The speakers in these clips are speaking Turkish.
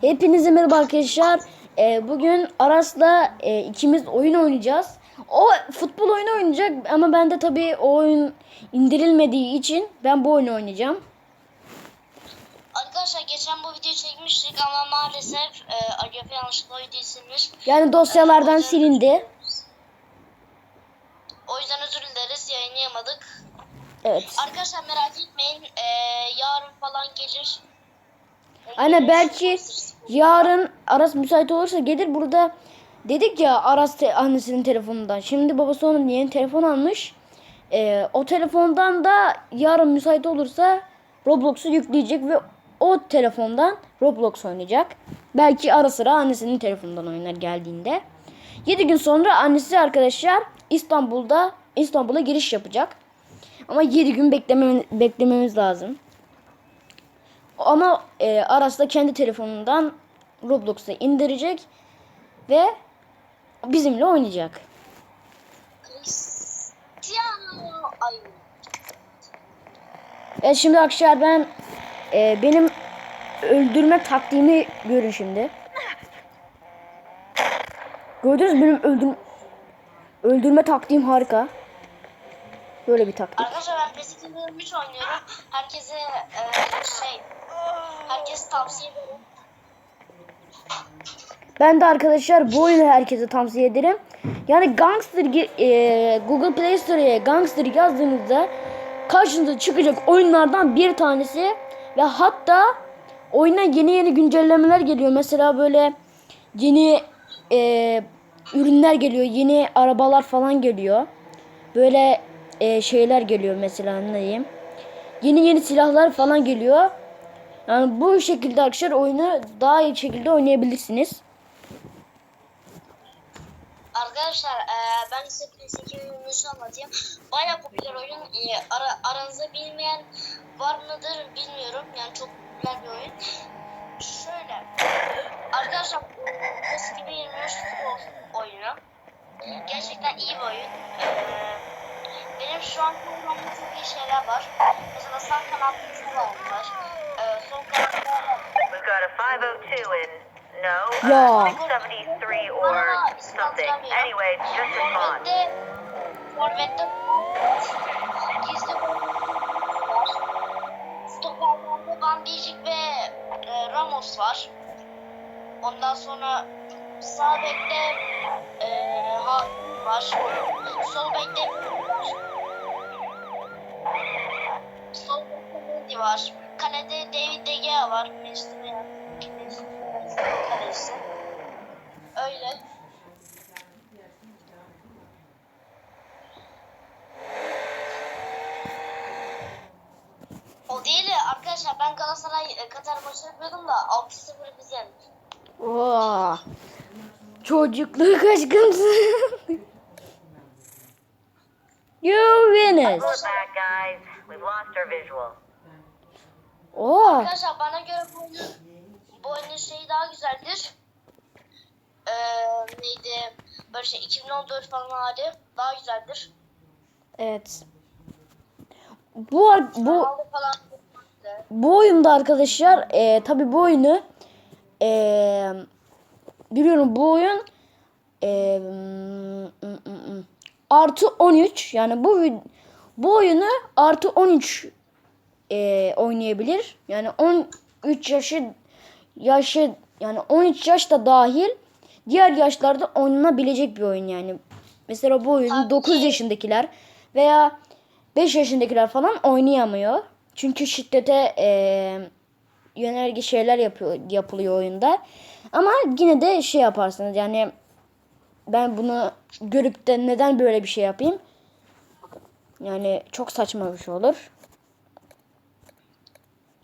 Hepinize merhaba arkadaşlar. Ee, bugün Aras'la e, ikimiz oyun oynayacağız. O futbol oyunu oynayacak ama ben de tabii o oyun indirilmediği için ben bu oyunu oynayacağım. Arkadaşlar geçen bu videoyu çekmiştik ama maalesef e, Agape yanlışlıkla videoyu silmiş. Yani dosyalardan silindi. O yüzden özür dileriz yayınlayamadık. Evet. Arkadaşlar merak etmeyin e, yarın falan gelir. Aynen belki yarın Aras müsait olursa gelir burada dedik ya Aras te- annesinin telefonundan. Şimdi babası onun yeni telefon almış. Ee, o telefondan da yarın müsait olursa Roblox'u yükleyecek ve o telefondan Roblox oynayacak. Belki ara sıra annesinin telefonundan oynar geldiğinde. 7 gün sonra annesi arkadaşlar İstanbul'da İstanbul'a giriş yapacak. Ama 7 gün bekleme, beklememiz lazım. Ama e, Aras da kendi telefonundan Roblox'a indirecek ve bizimle oynayacak. Evet şimdi arkadaşlar ben e, benim öldürme taktiğimi görün şimdi. Gördünüz benim öldürme öldürme taktiğim harika. Böyle bir taktik. Arkadaşlar ben PES 2023 oynuyorum. Herkese e, şey herkes tavsiye. Ben de arkadaşlar bu oyunu herkese tavsiye ederim. Yani Gangster e, Google Play Store'ya Gangster yazdığınızda karşınıza çıkacak oyunlardan bir tanesi ve hatta oyuna yeni yeni güncellemeler geliyor. Mesela böyle yeni e, ürünler geliyor, yeni arabalar falan geliyor. Böyle e, şeyler geliyor mesela ne diyeyim. Yeni yeni silahlar falan geliyor. Yani bu şekilde arkadaşlar oyunu daha iyi şekilde oynayabilirsiniz. Arkadaşlar e, ben size 2023 anlatayım. Baya popüler oyun. E, ara, aranızda bilmeyen var mıdır bilmiyorum. Yani çok popüler bir oyun. Şöyle. Arkadaşlar PES 2023 futbol oyunu. Gerçekten iyi bir oyun. E, benim şu an kullandığım çok iyi şeyler var. Mesela sağ kanatta Salah var. E, sol kanatta We've got a 502 in. No. Yeah. Uh, 673 or something. Anyway, just respond. Forvet'te gizli Van Dijk ve e, Ramos var. Ondan sonra sağ bekte e, Hakan var. Sol bekte var. Sol bekte Mendy var. Kalede David De Gea var. Manchester United kalecisi. Öyle. O değil de arkadaşlar ben Galatasaray e, Katar maçı yapıyordum da 6-0 biz yendik. Oo. Çocukluk aşkımsın. you winners. We're back, guys. We've lost our visual. Oo. Arkadaşlar bana göre bu oyunun, bu oyunun şeyi daha güzeldir. Ee, neydi? Böyle şey 2014 falan hali daha güzeldir. Evet. Bu bu falan bu oyunda arkadaşlar e, tabi bu oyunu e, biliyorum bu oyun e, artı 13 yani bu bu oyunu artı 13 e, oynayabilir. Yani 13 yaşı yaşı yani 13 yaş da dahil diğer yaşlarda oynanabilecek bir oyun yani. Mesela bu oyunu Tabii 9 ki. yaşındakiler veya 5 yaşındakiler falan oynayamıyor. Çünkü şiddete e, yönerge şeyler yapıyor, yapılıyor oyunda. Ama yine de şey yaparsınız yani ben bunu görüp de neden böyle bir şey yapayım? Yani çok saçma bir şey olur.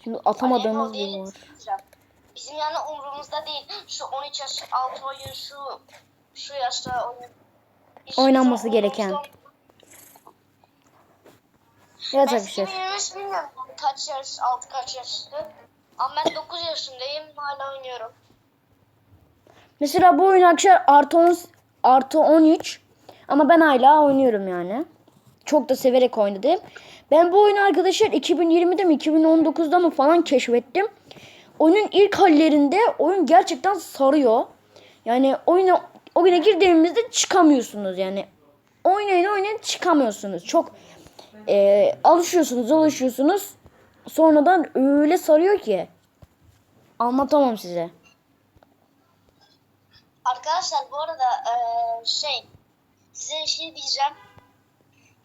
Şimdi atamadığımız bir var. Bizim yani umurumuzda değil. Şu 13 yaş altı oyun şu şu yaşta oyun. Hiç Oynanması gereken. umurumuzda Evet Ben arkadaşlar. 2023 bilmiyorum kaç yaş, altı kaç yaştı. Ama ben 9 yaşındayım hala oynuyorum. Mesela bu oyun arkadaşlar artı 10 artı 13 ama ben hala oynuyorum yani. Çok da severek oynadım. Ben bu oyunu arkadaşlar 2020'de mi 2019'da mı falan keşfettim. oyunun ilk hallerinde oyun gerçekten sarıyor. Yani oyuna oyuna girdiğimizde çıkamıyorsunuz yani. Oynayın oynayın çıkamıyorsunuz. Çok e, alışıyorsunuz alışıyorsunuz. Sonradan öyle sarıyor ki. Anlatamam size. Arkadaşlar bu arada eee, şey size bir şey diyeceğim.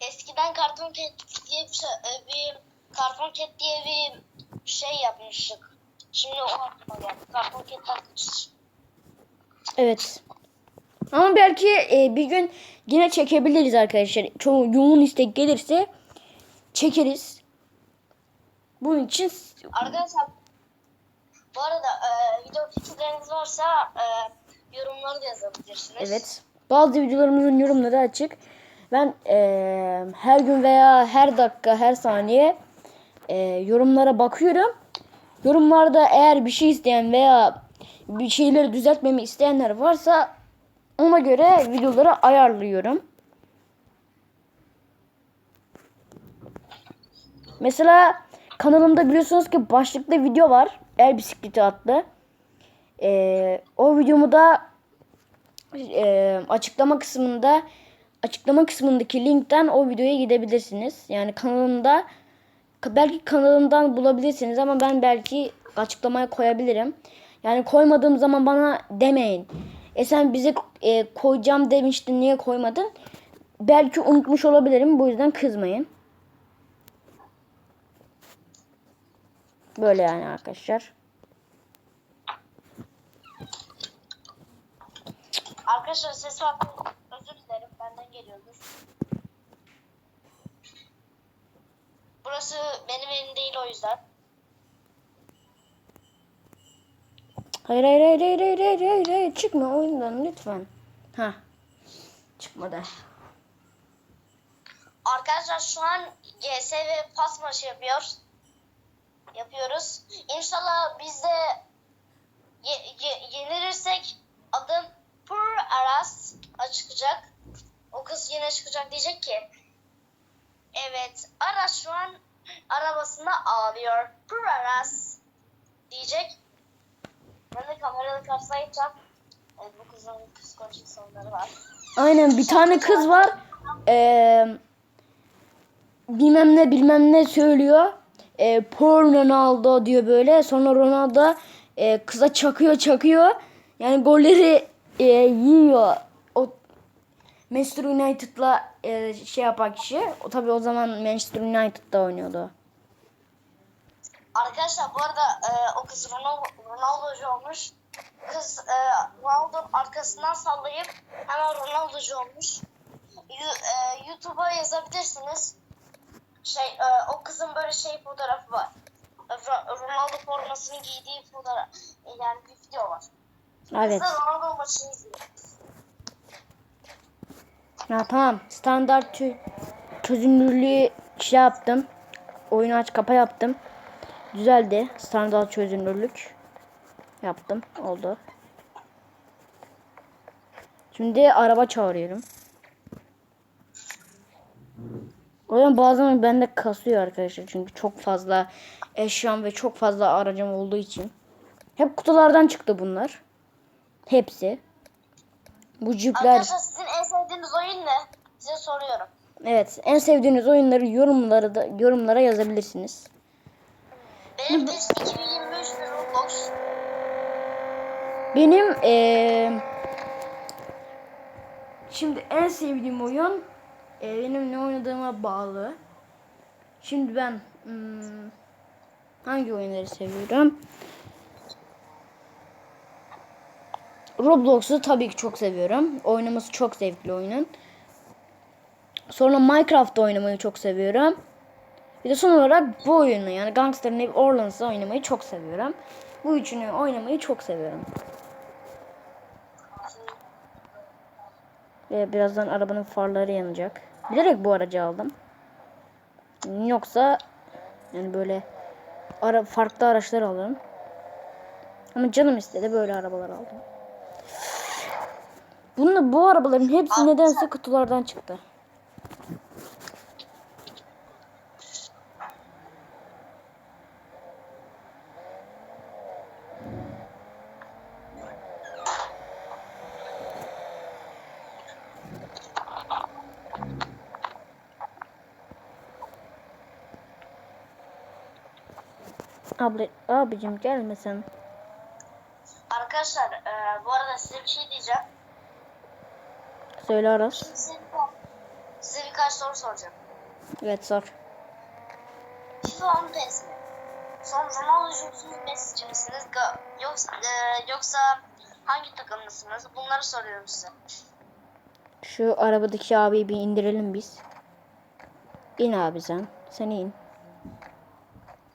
Eskiden Karton Cat diye bir, şey, e, bir Karton Cat diye bir şey yapmıştık. Şimdi o aklıma geldi. Karton Cat'ten kaçış. Evet. Ama belki e, bir gün yine çekebiliriz arkadaşlar. Çok yoğun istek gelirse çekeriz. Bunun için Arkadaşlar bu arada eee, video fikirleriniz varsa eee yorumları da yazabilirsiniz. evet. Bazı videolarımızın yorumları açık. Ben e, her gün veya her dakika, her saniye e, yorumlara bakıyorum. Yorumlarda eğer bir şey isteyen veya bir şeyleri düzeltmemi isteyenler varsa ona göre videoları ayarlıyorum. Mesela kanalımda biliyorsunuz ki başlıkta video var. El bisikleti adlı. Ee, o videomu da e, açıklama kısmında açıklama kısmındaki linkten o videoya gidebilirsiniz. Yani kanalımda belki kanalımdan bulabilirsiniz ama ben belki açıklamaya koyabilirim. Yani koymadığım zaman bana demeyin. E sen bize e, koyacağım demiştin niye koymadın? Belki unutmuş olabilirim bu yüzden kızmayın. Böyle yani arkadaşlar. Arkadaşlar ses var. Özür dilerim benden geliyordur. Burası benim evim değil o yüzden. Hayır hayır hayır hayır hayır hayır hayır, hayır. çıkma oyundan lütfen. Ha. Çıkmadı. Arkadaşlar şu an GS ve pas maçı yapıyoruz. Yapıyoruz. İnşallah biz de ye- ye- yenilirsek adım Pur Aras çıkacak. O kız yine çıkacak diyecek ki Evet Aras şu an arabasında ağlıyor. Pur Aras diyecek. Ben de kameralı karşısına geçeceğim. Evet, bu kızın psikolojik sorunları var. Aynen bir tane kız var. Ee, bilmem ne bilmem ne söylüyor. Ee, Poor Ronaldo diyor böyle. Sonra Ronaldo e, kıza çakıyor çakıyor. Yani golleri e, yiyor. Manchester United'la e, şey yapan kişi. O tabii o zaman Manchester United'da oynuyordu. Arkadaşlar bu arada e, o kız Ronaldo, Ronaldo'cu olmuş. Kız e, Ronaldo'nun arkasından sallayıp hemen Ronaldo'cu olmuş. E, YouTube'a yazabilirsiniz. Şey e, o kızın böyle şey fotoğrafı var. Ro- Ronaldo formasını giydiği fotoğraf yani bir video var. Evet. Kız Ronaldo maçını izliyor. Ha tamam. Standart çö- çözünürlüğü şey yaptım. Oyunu aç kapa yaptım. Düzeldi. Standart çözünürlük yaptım. Oldu. Şimdi araba çağırıyorum. Oyun bazen bende kasıyor arkadaşlar. Çünkü çok fazla eşyam ve çok fazla aracım olduğu için. Hep kutulardan çıktı bunlar. Hepsi. Bu cipler. Arkadaşlar sizin en sevdiğiniz oyun ne? Size soruyorum. Evet, en sevdiğiniz oyunları yorumlara da yorumlara yazabilirsiniz. Benim PES 2023 bir Roblox. Benim eee şimdi en sevdiğim oyun eee, benim ne oynadığıma bağlı. Şimdi ben hmm, hangi oyunları seviyorum? Roblox'u tabii ki çok seviyorum. Oynaması çok zevkli oyunun. Sonra Minecraft oynamayı çok seviyorum. Bir de son olarak bu oyunu yani Gangster New Orleans'ı oynamayı çok seviyorum. Bu üçünü oynamayı çok seviyorum. Ve birazdan arabanın farları yanacak. Bilerek bu aracı aldım. Yoksa yani böyle ara, farklı araçlar alırım. Ama canım istedi böyle arabalar aldım. Bunun bu arabaların hepsi nedense kutulardan çıktı. Abla, abicim gelmesen. Arkadaşlar e, bu arada size bir şey diyeceğim. Söyle Aras. Size, size birkaç soru soracağım. Evet sor. FIFA mı PES mi? Son Ronaldo'cu musunuz Messi'ci misiniz? Yoksa, e, yoksa hangi takımlısınız? Bunları soruyorum size. Şu arabadaki abiyi bir indirelim biz. İn abi sen. Sen in.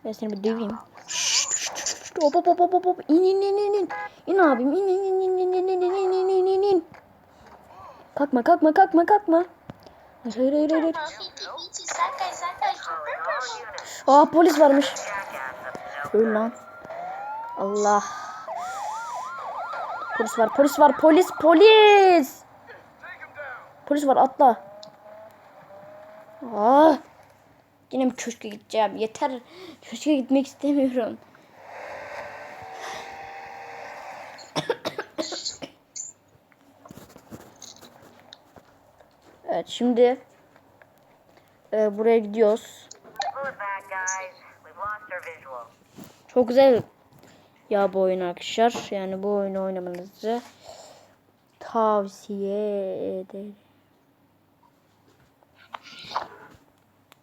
Ben seni bir döveyim. Şşt, şşt, şşt. Hop hop hop hop hop. İn in in in in. İn abim in in in in in in in in. Kalkma kalkma kalkma kalkma. Hayır hayır hayır. hayır. Aa polis varmış. Öl lan. Allah. Polis var polis var polis polis. Polis var atla. Aa. Yine mi köşke gideceğim? Yeter. Köşke gitmek istemiyorum. Evet şimdi e, buraya gidiyoruz. Çok güzel ya bu oyun arkadaşlar. Yani bu oyunu oynamanızı tavsiye ederim.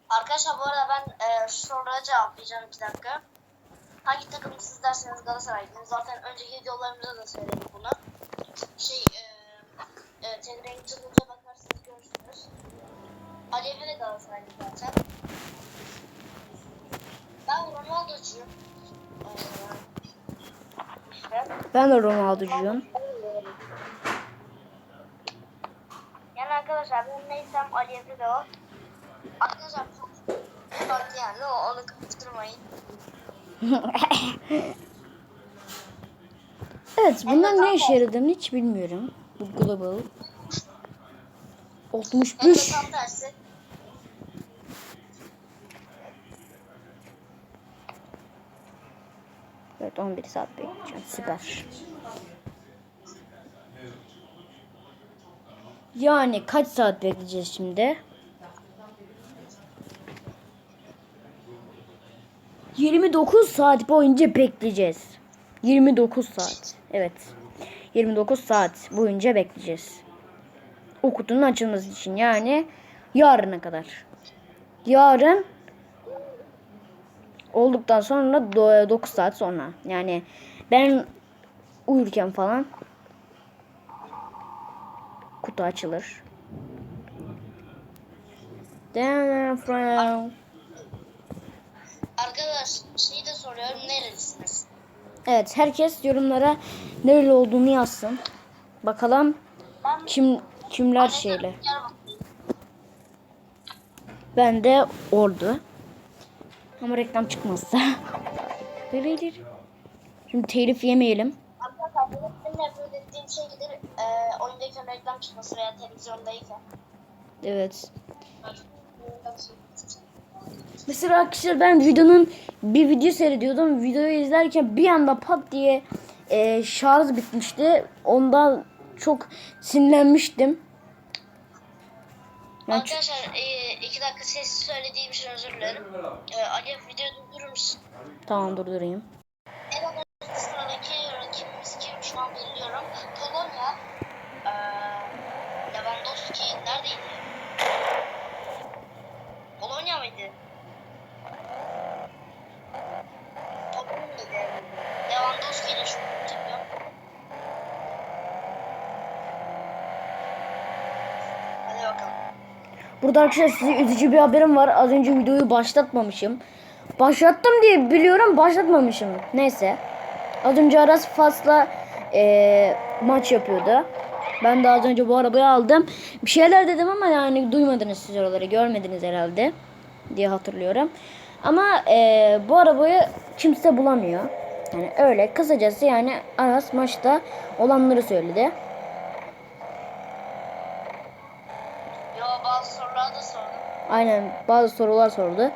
Arkadaşlar bu arada ben e, sorulara cevaplayacağım iki dakika. Hangi takımı siz derseniz Galatasaraylıyım. Zaten önceki videolarımızda da söyledik bunu. Şey, e, e, bakarsınız görürsünüz. Alevi de Galatasaraylı zaten. Ben Ronaldo'cuyum. İşte. Ben de Ronaldo'cuyum. Yani arkadaşlar ben neysem Alevi de o. Arkadaşlar çok farklı yani o, onu kapıştırmayın. evet bunlar ne işe yaradığını hiç bilmiyorum. Bu global. 65. Hem de tam tersi. Evet 11 saat bekleyeceğim. Süper. Yani kaç saat bekleyeceğiz şimdi? 29 saat boyunca bekleyeceğiz. 29 saat. Evet. 29 saat boyunca bekleyeceğiz. O kutunun açılması için yani yarına kadar. Yarın olduktan sonra 9 saat sonra. Yani ben uyurken falan kutu açılır. Arkadaş şeyi de soruyorum nerelisiniz? Evet herkes yorumlara nereli olduğunu yazsın. Bakalım Ben kim kimler şeyle. Ben de ordu. Ama reklam çıkmazsa. Şimdi telif yemeyelim. Arkadaşlar benim nefret ettiğim şeydir e, oyundayken reklam çıkması veya televizyondayken. Evet. Mesela arkadaşlar ben videonun bir video seyrediyordum. Videoyu izlerken bir anda pat diye e, şarj bitmişti. Ondan çok sinirlenmiştim. Yani Arkadaşlar e, iki dakika sessiz söylediğim için özür dilerim. E, Ali videoyu durdurur musun? tamam durdurayım. En önemli sıradaki rakibimiz kim şu an biliyorum. Polonya. E, Lewandowski neredeydi? Polonya mıydı? Polonya mıydı? Lewandowski ile şu an çıkıyor. Hadi bakalım. Burada arkadaşlar size üzücü bir haberim var. Az önce videoyu başlatmamışım. Başlattım diye biliyorum başlatmamışım. Neyse. Az önce Aras Fas'la eee, maç yapıyordu. Ben de az önce bu arabayı aldım. Bir şeyler dedim ama yani duymadınız siz oraları. Görmediniz herhalde diye hatırlıyorum. Ama eee, bu arabayı kimse bulamıyor. Yani öyle kısacası yani Aras maçta olanları söyledi. Yo bazı sorular da sordum. Aynen bazı sorular sordu.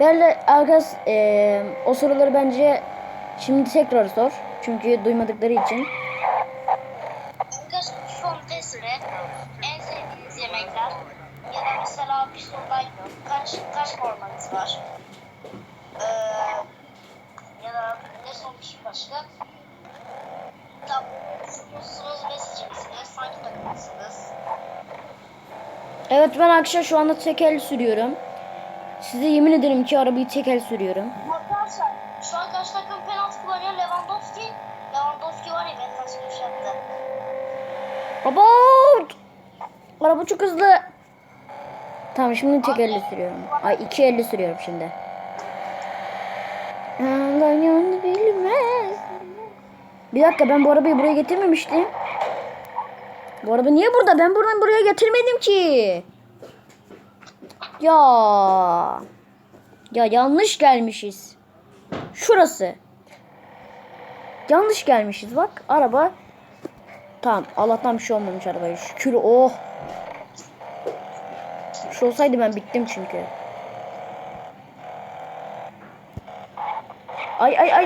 Böyle arkadaş eee, o soruları bence şimdi tekrar sor. Çünkü duymadıkları için. En sevdiğiniz yemekler ya da mesela bir sorudaydı. Kaç kaç formanız var? Ee, ya da olmuş başka. Tam sıkıyorsunuz ve seçeceksiniz. Sanki takılmışsınız. Evet ben arkadaşlar şu anda tekel sürüyorum. Size yemin ederim ki arabayı tekel sürüyorum. Arkadaşlar şu an karşı takım penaltı kullanıyor Lewandowski. Lewandowski var ya ben kaç kuş yaptı. Robot! Araba çok hızlı. Tamam şimdi tek elle sürüyorum. Ay iki elle sürüyorum şimdi. Anlayan bilmez. Bir dakika ben bu arabayı buraya getirmemiştim. Bu araba niye burada? Ben buradan buraya getirmedim ki. Ya. Ya yanlış gelmişiz. Şurası. Yanlış gelmişiz bak. Araba Tamam Allah'tan bir şey olmamış arabaya şükür oh. Bir şey olsaydı ben bittim çünkü. Ay ay ay.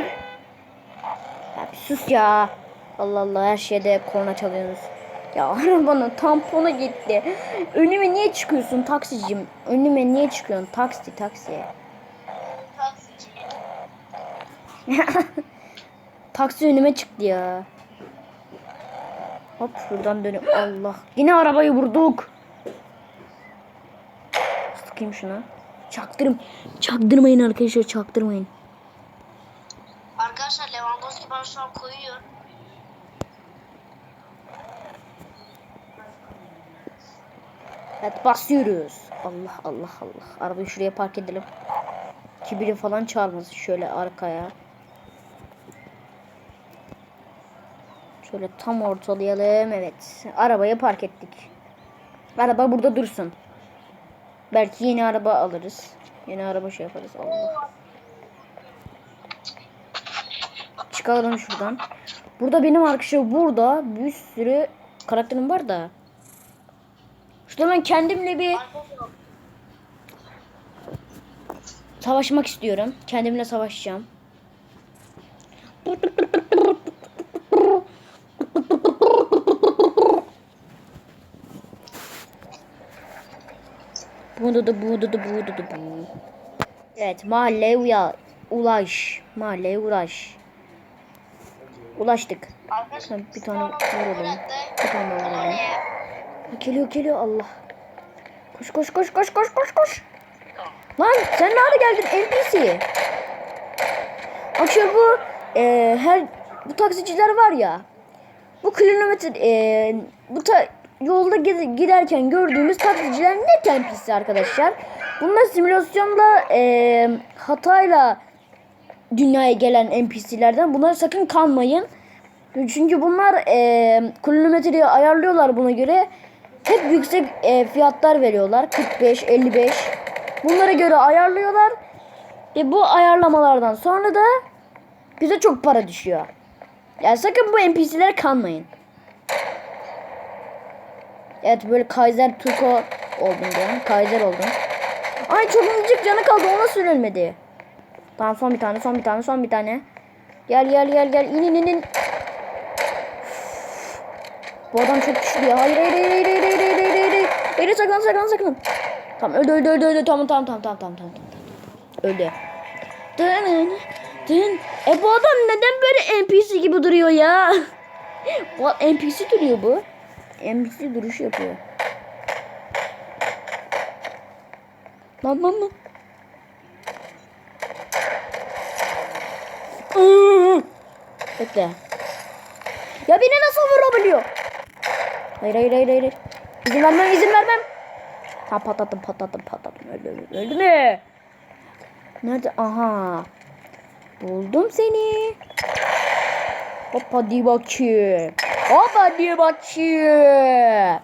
Ya sus ya. Allah Allah her şeyde korna çalıyorsunuz. Ya arabanın tamponu gitti. Önüme niye çıkıyorsun taksicim? Önüme niye çıkıyorsun? Taksi taksi. Taksici. Taksi önüme çıktı ya. Hop şuradan dönüp Allah. Yine arabayı vurduk. Sıkayım şuna. Çaktırım. Çaktırmayın arkadaşlar çaktırmayın. Arkadaşlar Lewandowski bana şu an koyuyor. Evet basıyoruz. Allah Allah Allah. Arabayı şuraya park edelim. Kibiri falan çağırmasın şöyle arkaya. Şöyle tam ortalayalım. Evet. Arabayı park ettik. Araba burada dursun. Belki yeni araba alırız. Yeni araba şey yaparız. Allah. Çıkalım şuradan. Burada benim arkadaşlar burada bir sürü karakterim var da. Ben kendimle bir savaşmak istiyorum. Kendimle savaşacağım. Bunu da bu da bu da bu. Evet mahalleye uya, ulaş. Mahalleye ulaş. Ulaştık. arkadaşlar Bir tane vuralım. Bir tane vuralım. Geliyor geliyor Allah. Koş koş koş koş koş koş koş. Lan sen nerede geldin NPC? Akşam bu e, her bu taksiciler var ya. Bu kilometre e, bu ta, yolda gid- giderken gördüğümüz taksiciler net NPC arkadaşlar. Bunlar simülasyonda e, hatayla dünyaya gelen NPC'lerden. Bunlara sakın kanmayın. Çünkü bunlar e, kilometreyi ayarlıyorlar buna göre. Hep yüksek e, fiyatlar veriyorlar. 45, 55. Bunlara göre ayarlıyorlar. Ve bu ayarlamalardan sonra da bize çok para düşüyor. Yani sakın bu NPC'lere kanmayın. Evet böyle Kaiser Tuko oldum diyorum. Kaiser oldum. Ay çok minicik canı kaldı. O nasıl ölmedi? Tamam son bir tane son bir tane son bir tane. Gel gel gel gel. İn in in in. Bu adam çok güçlü ya. Hayır hayır hayır hayır hayır hayır hayır hayır hayır hayır. Hayır saklan saklan saklan. Tamam öldü öldü öldü öldü. Tamam tamam tamam tamam tamam tamam. Öldü. Dın, dın. E bu adam neden böyle NPC gibi duruyor ya? bu NPC duruyor bu. NPC duruş yapıyor. Lan lan lan. Bekle. Ya beni nasıl vurabiliyor? Hayır hayır hayır hayır. İzin vermem izin vermem. Ha patlattım patlattım patlattım. Öldü öldü. Öldü mü? Nerede? Aha. Buldum seni. Hop hadi bakayım. Hop hadi bakayım.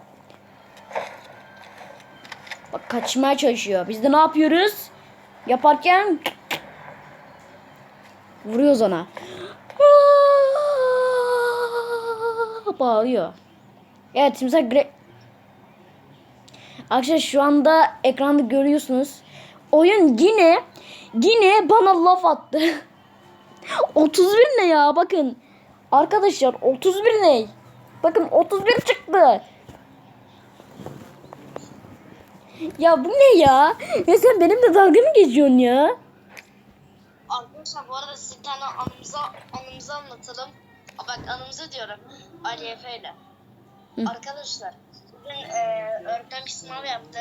Bak kaçmaya çalışıyor. Biz de ne yapıyoruz? Yaparken vuruyoruz ona. Bağırıyor. Evet mesela Gre Arkadaşlar şu anda ekranda görüyorsunuz. Oyun yine yine bana laf attı. 31 ne ya bakın. Arkadaşlar 31 ne? Bakın 31 çıktı. Ya bu ne ya? Ya sen benimle dalga mı geçiyorsun ya? Arkadaşlar bu arada size tane anımızı, anımızı anlatalım. Bak anımızı diyorum. Ali Efe ile. Hı. Arkadaşlar bugün e, öğretmen bir sınav yaptı.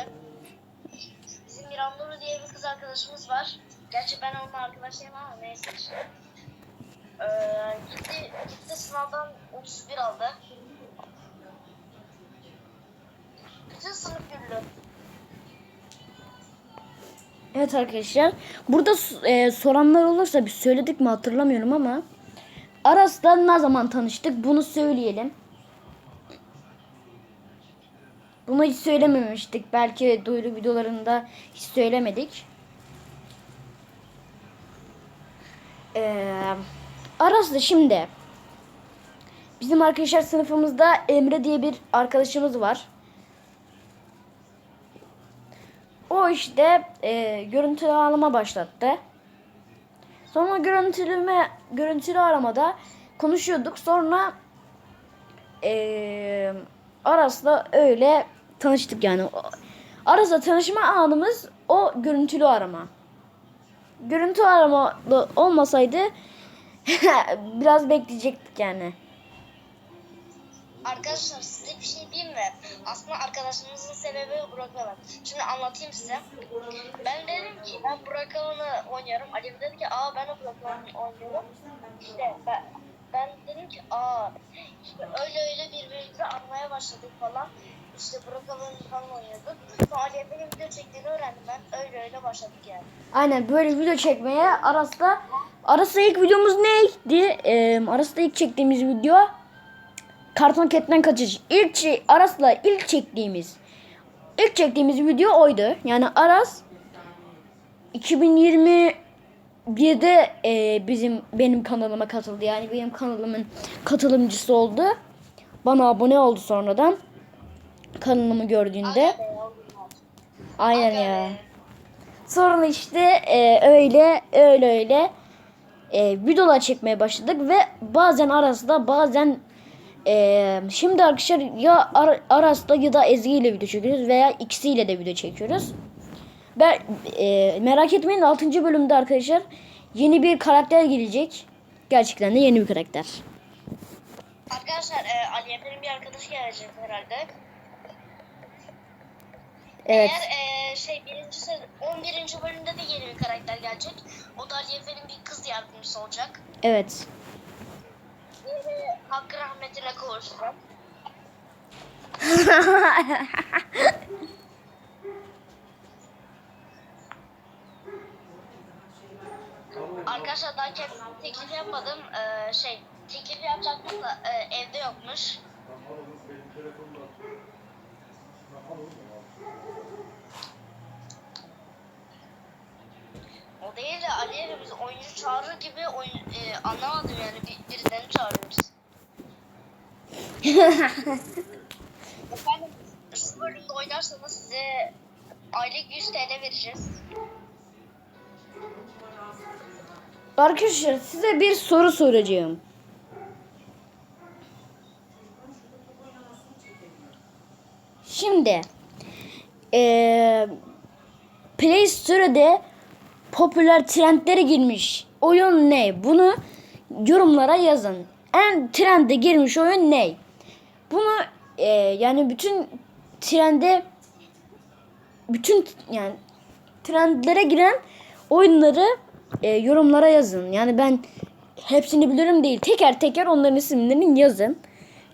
Bizim Miranduru diye bir kız arkadaşımız var. Gerçi ben onunla arkadaşıyım ama neyse işte. E, gitti, gitti sınavdan 31 aldı. Bütün sınıf güldü. Evet arkadaşlar. Burada e, soranlar olursa bir söyledik mi hatırlamıyorum ama Aras'la ne zaman tanıştık bunu söyleyelim. Bunu hiç söylememiştik. Belki duyuru videolarında hiç söylemedik. Ee, Aras'la şimdi bizim arkadaşlar sınıfımızda Emre diye bir arkadaşımız var. O işte e, görüntülü arama başlattı. Sonra görüntüleme görüntülü aramada konuşuyorduk. Sonra e, Aras'la öyle tanıştık yani. Aras'la tanışma anımız o görüntülü arama. Görüntü arama olmasaydı biraz bekleyecektik yani. Arkadaşlar size bir şey diyeyim mi? Aslında arkadaşımızın sebebi Burak Alan. Şimdi anlatayım size. Ben dedim ki ben Burak Alan'ı oynuyorum. Ali dedi ki aa ben de Burak Alan'ı oynuyorum. İşte ben, ben dedim ki aa işte öyle öyle birbirimizi anmaya başladık falan. İşte Burak Alan'ı falan oynuyorduk. Sonra video çektiğini öğrendim ben. Öyle öyle başladık yani. Aynen böyle video çekmeye Aras'la Aras'la ilk videomuz neydi? Ee, Aras'la ilk çektiğimiz video Karton Cat'ten kaçış. İlk şey, Aras'la ilk çektiğimiz ilk çektiğimiz video oydu. Yani Aras 2021'de e, bizim benim kanalıma katıldı. Yani benim kanalımın katılımcısı oldu. Bana abone oldu sonradan. Kanalımı gördüğünde. Aynen ya. Sonra işte e, öyle öyle öyle e, videolar çekmeye başladık ve bazen Aras'ta bazen e, şimdi arkadaşlar ya Ar- Aras'ta ya da Ezgi ile video çekiyoruz veya ikisiyle de video çekiyoruz. Ben e, merak etmeyin 6. bölümde arkadaşlar yeni bir karakter gelecek. Gerçekten de yeni bir karakter. Arkadaşlar e, Ali Efe'nin bir arkadaşı gelecek herhalde. Evet. Eğer eee, şey birinci sezon 11. bölümde de yeni bir karakter gelecek. O da Ali Efe'nin bir kız yardımcısı olacak. Evet. Ve hakkı rahmetine kavuşacak. Arkadaşlar daha kendim teklif yapmadım. Eee, şey teklif yapacaktım da eee, evde yokmuş. O değil de Ali'ye biz oyuncu çağırır gibi oyun, eee, anlamadım yani bir, birilerini çağırıyoruz. Efendim şu bölümde oynarsanız size aylık 100 TL vereceğiz. Arkadaşlar size bir soru soracağım. Şimdi eee Play Store'de popüler trendlere girmiş oyun ne? Bunu yorumlara yazın. En trende girmiş oyun ne? Bunu eee, yani bütün trende bütün yani trendlere giren oyunları e, yorumlara yazın. Yani ben hepsini bilirim değil. Teker teker onların isimlerini yazın.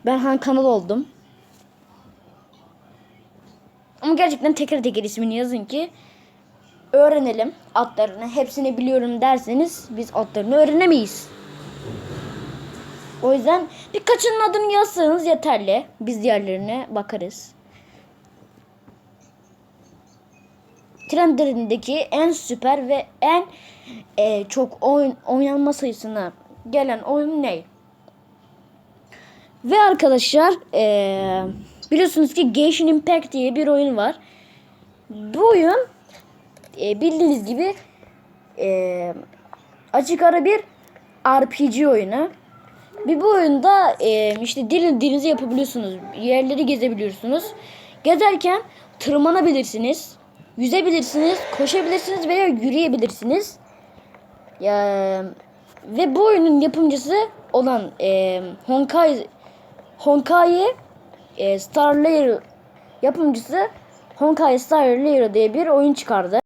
Ben han kanal oldum. Ama gerçekten teker teker ismini yazın ki öğrenelim adlarını. Hepsini biliyorum derseniz biz adlarını öğrenemeyiz. O yüzden birkaçının adını yazsanız yeterli. Biz diğerlerine bakarız. trendlerindeki en süper ve en e, çok oyun oynanma sayısına gelen oyun ne? Ve arkadaşlar e, biliyorsunuz ki Genshin Impact diye bir oyun var. Bu oyun e, bildiğiniz gibi e, açık ara bir RPG oyunu. Bir bu oyunda e, işte dilediğinizi yapabiliyorsunuz. Yerleri gezebiliyorsunuz. Gezerken tırmanabilirsiniz. Yüzebilirsiniz, koşabilirsiniz veya yürüyebilirsiniz. Ya ve bu oyunun yapımcısı olan e, Honkai Honkai e, Star Layer yapımcısı Honkai Star Layer diye bir oyun çıkardı.